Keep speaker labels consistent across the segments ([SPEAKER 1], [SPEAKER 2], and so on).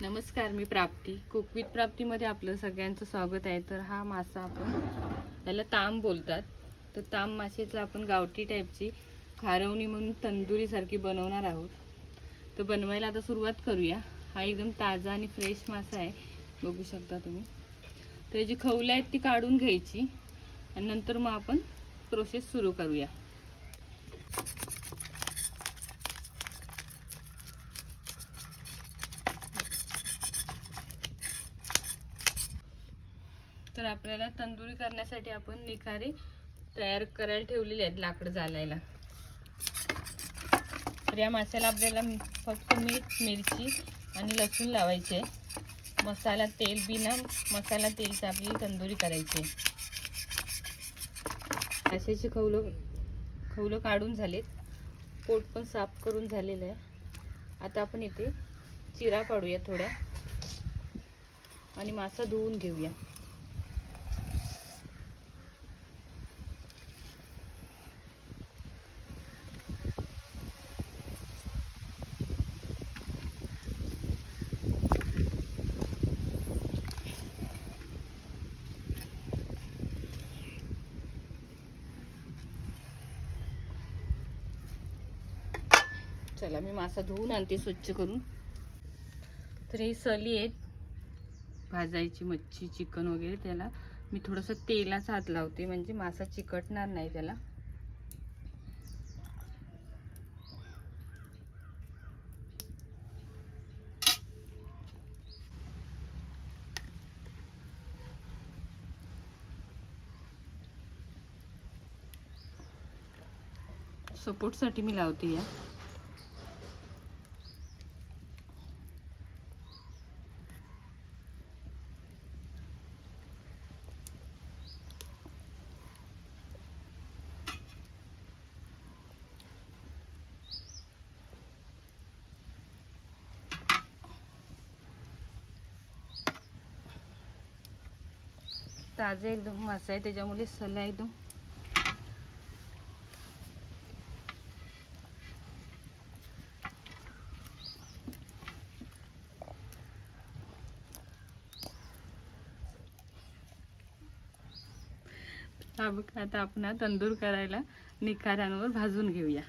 [SPEAKER 1] नमस्कार मी प्राप्ती. कुकविथ प्राप्तीमध्ये आपलं सगळ्यांचं स्वागत आहे. तर हा मासा आपण त्याला ताम बोलतात. तर ताम मासेचं आपण गावठी टाईपची खारवणी म्हणून तंदुरीसारखी बनवणार आहोत. तर बनवायला आता सुरुवात करूया. हा एकदम ताजा आणि फ्रेश मासा आहे. बघू शकता तुम्ही. तर जी खवलं आहेत ती काढून घ्यायची. आणि नंतर मग आपण प्रोसेस सुरू करूया. तर आपल्याला तंदुरी करण्यासाठी आपण निखारी तयार करायला ठेवलेली आहेत लाकडं जालायला तर या माशाला आपल्याला फक्त मीठ मिरची आणि लसूण लावायचे. मसाला तेल बिना मसाला तेलचा आपली तंदुरी करायची माशाची खवलं खवलं काढून झालेत. पोट पण साफ करून झालेलं आहे. आता आपण इथे चिरा काढूया थोड्या. आणि मासा धुवून घेऊया. चला मी मासा धुवून आणते स्वच्छ करून. तर ही सली आहेत. भाजायची मच्छी चिकन वगैरे त्याला. मी थोडंसं तेलाचा हात लावते म्हणजे मासा चिकटणार नाही त्याला. सपोर्टसाठी मी लावते या. ताजे एकदम मासे आहे त्याच्यामुळे सला एकदम. हा बघ आता आपण तंदूर करायला निखाऱ्यांवर भाजून घेऊया.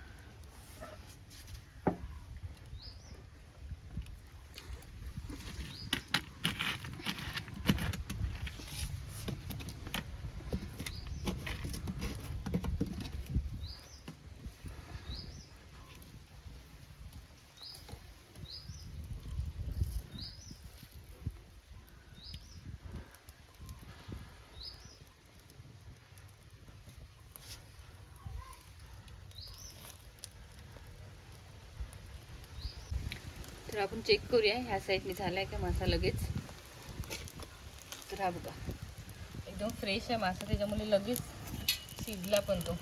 [SPEAKER 1] तर आपण चेक करूया ह्या साईडने झाला आहे का मासा लगेच. तर हा बघा. एकदम फ्रेश आहे मासा त्याच्यामुळे लगेच शिजला पण तो.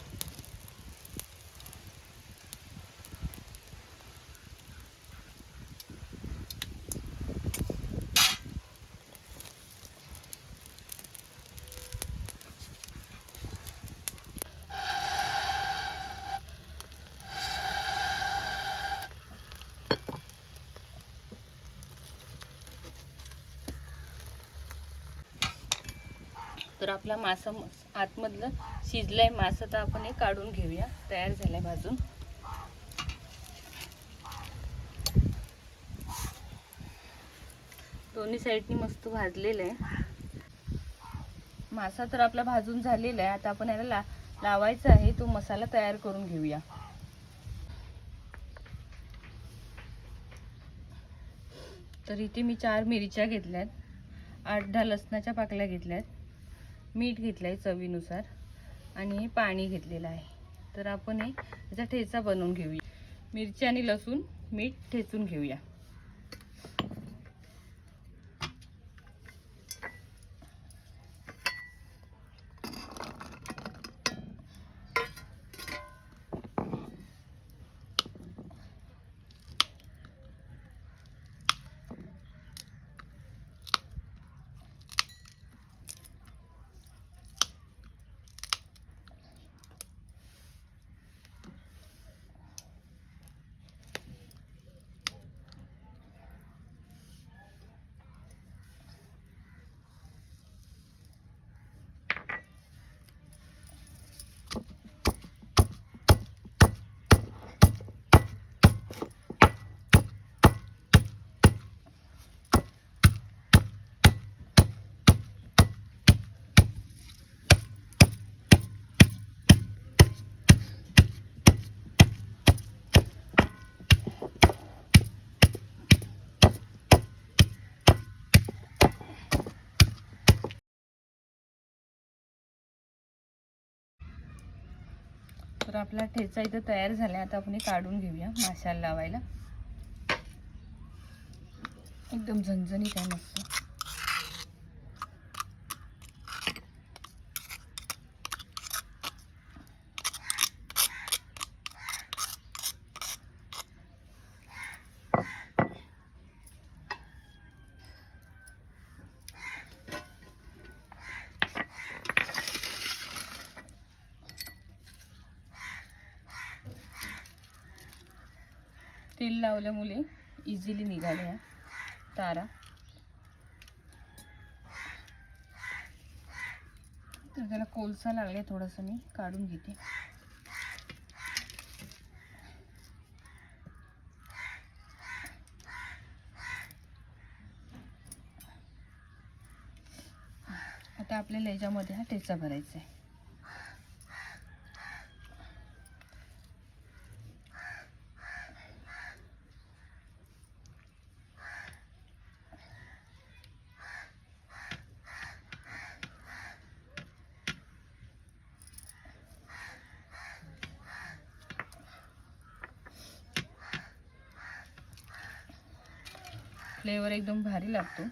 [SPEAKER 1] तर आपला मासा आतमधलं आतमधलं आहे मासा तर आपण हे काढून घेऊया. तयार झालाय भाजून. दोन्ही साईडनी मस्त भाजलेलं आहे मासा तर आपला भाजून झालेला आहे आता आपण याला ला लावायचा आहे. तो मसाला तयार करून घेऊया. तर इथे मी चार मिरच्या घेतल्यात. आठ दहा लसणाच्या पाकल्या घेतल्यात. मीठ घेतलं आहे चवीनुसार आणि पाणी घेतलेलं आहे. तर आपण हे याचा ठेचा बनवून घेऊया. मिरची आणि लसूण मीठ ठेचून घेऊया. तर आपला ठेचा इथं तयार झाला आता आपण काढून घेऊया. माशाला लावायला. एकदम झणझणीत आहे मस्त. तेल लावल्यामुळे इझिली निघाल्या तारा. तर त्याला कोलसा लागला थोडंसं मी. काढून घेते. आता आपल्याला याच्यामध्ये हा ठेचा भरायचा आहे. फ्लेवर एकदम भारी लागतो.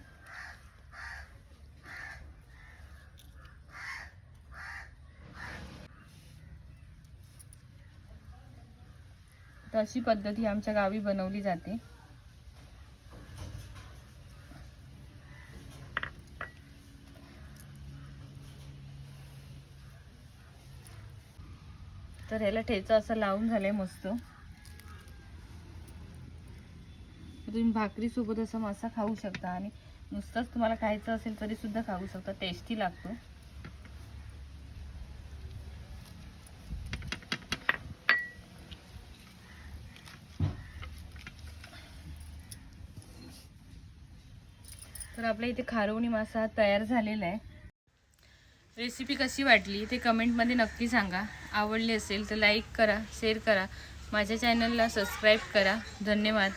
[SPEAKER 1] तर अशी पद्धत ही आमच्या गावी बनवली जाते. तर ह्याला ठेचा असं लावून झालंय मस्त. तुम्ही भाकरीसोबत असा मासा खाऊ शकता आणि नुसताच तुम्हाला खायचं असेल तरीसुद्धा खाऊ शकता. टेस्टी लागतो. तर आपल्या इथे खारवणी मासा तयार झालेला आहे. रेसिपी कशी वाटली ते कमेंटमध्ये नक्की सांगा. आवडली असेल तर लाईक करा शेअर करा. माझ्या चॅनलला सबस्क्राईब करा. धन्यवाद.